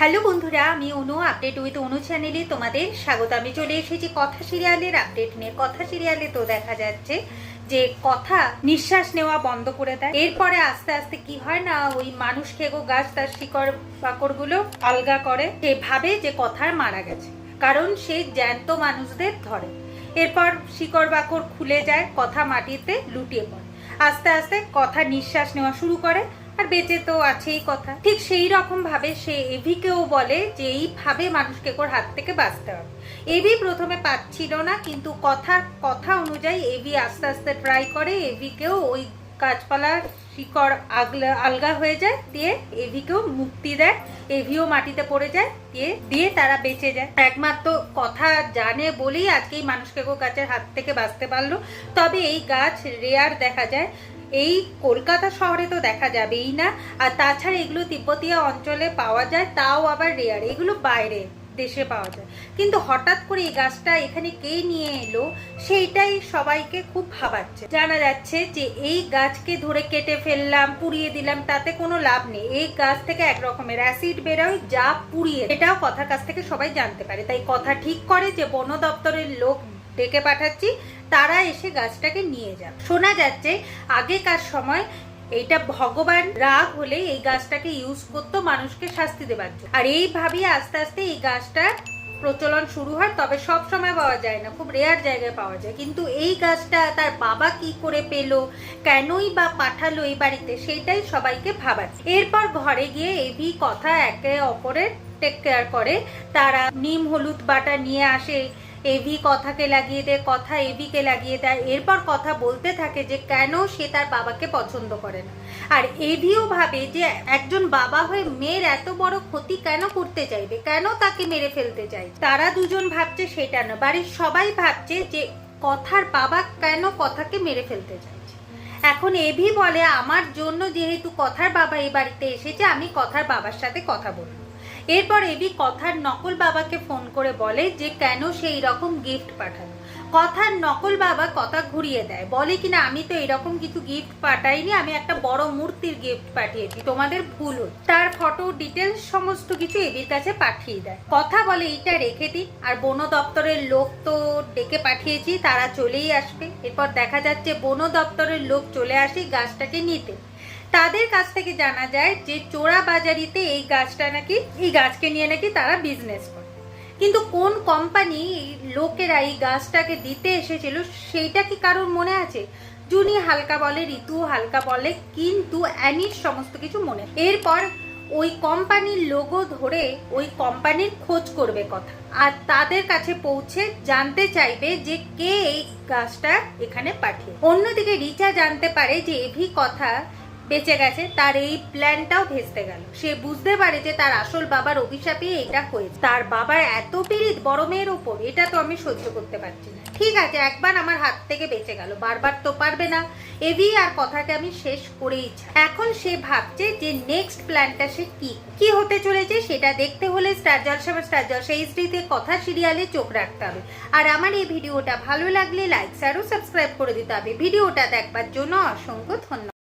Hello বন্ধুরা, আমি অনু update with অনু চ্যানেলে তোমাদের স্বাগত। আমি চলে এসেছি কথা সিরিয়ালের আপডেট নিয়ে। কথা সিরিয়ালে তো দেখা যাচ্ছে যে কথা নিঃশ্বাস নেওয়া বন্ধ করে দেয়। এরপরে আস্তে আস্তে কি হয় না, ওই মানুষ খেগো গাছ, তার শিকড় বাকড়গুলো আলগা করে। সে ভাবে যে কথার মারা গেছে, কারণ সে জ্যান্ত মানুষদের ধরে। এরপর শিকড় বাকড় খুলে যায়, কথা মাটিতে লুটিয়ে পড়ে। আস্তে আস্তে কথা নিঃশ্বাস নেওয়া শুরু করে। আর বেঁচে তো আছেই কথা। ঠিক সেই রকম ভাবে সে এভিকেও বলে যে, এইভাবে মানুষকে ওর হাত থেকে বাঁচতে হবে। এভি প্রথমে পাচ্ছিল না, কিন্তু কথা কথা অনুযায়ী এভি আস্তে আস্তে ট্রাই করে, এভিকেও ওই গাছপালার শিকড় আগলা, আলগা হয়ে যায়, দিয়ে এভিকেও মুক্তি দেয়, এভিও মাটিতে পড়ে যায়, দিয়ে দিয়ে তারা বেঁচে যায়। একমাত্র কথা জানে বলেই আজকেই মানুষকে গাছের হাত থেকে বাঁচতে পারল। তবে এই গাছ রেয়ার দেখা যায়। এই কলকাতা শহরে তো দেখা যাবেই না। আর তাছাড়া এগুলো তিব্বতীয় অঞ্চলে পাওয়া যায়, তাও আবার রেয়ার এগুলো বাইরে দেশে পাওয়া যায়। কিন্তু হঠাৎ করে এই গাছটা এখানে কে নিয়ে এলো, সেইটাই সবাইকে খুব ভাবাচ্ছে। জানা যাচ্ছে যে এই গাছকে ধরে কেটে ফেললাম, পুড়িয়ে দিলাম, তাতে কোনো লাভ নেই। এই গাছ থেকে এক রকমের অ্যাসিড বেরোয়, যা পুড়িয়ে এটাও কথার কাছ থেকে সবাই জানতে পারে। তাই কথা ঠিক করে যে বন দপ্তরের লোক ডেকে পাঠাচ্ছি তারা এসে গাছটাকে নিয়ে যান। শোনা যাচ্ছে, আগেকার সময় এইটা ভগবান রাগ হলে এই গাছটাকে ইউজ করতো, মানুষকে শাস্তি দেবার জন্য। আর এইভাবেই আস্তে আস্তে এই গাছটা প্রচলন শুরু হয়, তবে সব সময় পাওয়া যায় না, খুব রেয়ার জায়গায় পাওয়া যায়। কিন্তু এই গাছটা তার বাবা কি করে পেল, কেনই বা পাঠালো এই বাড়িতে, সেটাই সবাইকে ভাবাচ্ছে এরপর ঘরে গিয়ে এভি কথা একে অপরের টেক কেয়ার করে, তারা নিম হলুদ বাটা নিয়ে আসে এভি কথাকে লাগিয়ে দেয়, কথা এভিকে লাগিয়ে দেয়, এরপর কথা বলতে থাকে যে কেন সে তার বাবাকে পছন্দ করে না। আর এভিও ভাবে যে একজন বাবা হয়ে মেয়ের এত বড় ক্ষতি কেন করতে চাইবে, কেন তাকে মেরে ফেলতে চাই তারা দুজন ভাবছে সেটা না। বাড়ির সবাই ভাবছে যে কথার বাবা কেন কথাকে মেরে ফেলতে চাইছে। এখন এভি বলে, আমার জন্য যেহেতু কথার বাবা এই বাড়িতে এসেছে, আমি কথার বাবার সাথে কথা বলব। এরপর এবি কথার নকল বাবাকে ফোন করে বলে যে কেন সেই রকম গিফট পাঠানো কথার নকল বাবা কথা ঘুরিয়ে দেয়। বলে কিনা, আমি তো এরকম কিছু গিফট পাঠাইনি, আমি একটা বড় মূর্তির গিফট পাঠিয়েছি, তোমাদের ভুল। তার ফটো ডিটেলস সমস্ত কিছু এবির কাছে পাঠিয়ে দেয়। কথা বলে, এইটা রেখে দিই। আর বন দপ্তরের লোক তো ডেকে পাঠিয়েছি, তারা চলেই আসবে। এরপর দেখা যাচ্ছে বন দপ্তরের লোক চলে আসে গাছটাকে নিতে। তাদের কাছ থেকে জানা যায় যে চোরা বাজারিতে এই গাছটা নাকি, এই গাছকে নিয়ে নাকি তারা বিজনেস করে। কিন্তু কোন কোম্পানি লোকেরা এই গাছটাকে দিতে এসেছিল সেইটা কি কারোর মনে আছে? জুনি হালকা বলে, ঋতু হালকা বলে, কিন্তু অ্যানির সমস্ত কিছু মনে। এরপর ওই কোম্পানির লোগো ধরে ওই কোম্পানির খোঁজ করবে কথা। আর তাদের কাছে পৌঁছে জানতে চাইবে যে কে এই গাছটা এখানে পাঠিয়ে। অন্যদিকে রিচা জানতে পারে যে এভি কথা বেঁচে গেছে, তার এই প্ল্যানটাও ভেস্তে গেল। সে বুঝতে পারে যে তার আসল বাবার অভিশাপে এটা হয়েছে। তার বাবার এত পীড়িত বড় মেয়ের ওপর এটা তো আমি সহ্য করতে পারছি না। ঠিক আছে, একবার আমার হাত থেকে বেঁচে গেল, বারবার তো পারবে না। এভি আর কথাকে আমি শেষ করেই। এখন সে ভাবছে যে নেক্সট প্ল্যানটা সে কি? কি হতে চলেছে সেটা দেখতে হলে স্টার জলসা বা স্টার জলসা এইচডিতে কথা সিরিয়ালে চোখ রাখতে হবে। আর আমার এই ভিডিওটা ভালো লাগলে লাইক ও সাবস্ক্রাইব করে দিতে হবে। ভিডিওটা দেখবার জন্য অসংখ্য ধন্যবাদ।